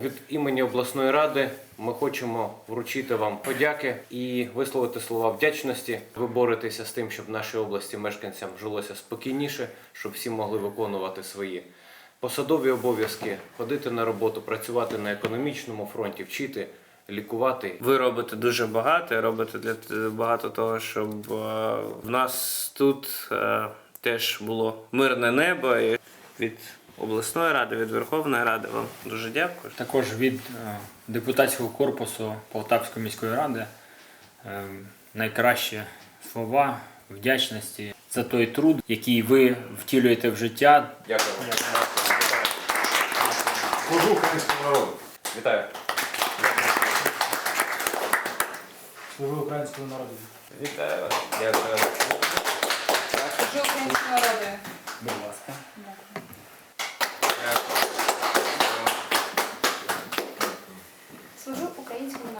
Від імені обласної ради ми хочемо вручити вам подяки і висловити слова вдячності. Ви боретеся з тим, щоб нашій області мешканцям жилося спокійніше, щоб всі могли виконувати свої посадові обов'язки, ходити на роботу, працювати на економічному фронті, вчити, лікувати. Ви робите дуже багато, робите для багато того, щоб е, в нас тут е, теж було мирне небо. Від обласної ради, від Верховної Ради вам дуже дякую. Також від е, депутатського корпусу Полтавської міської ради е, найкращі слова вдячності за той труд, який ви втілюєте в життя. Дякую. Служу українському народу. Вітаю. Служу українському народу. Вітаю вас. Дякую. Українському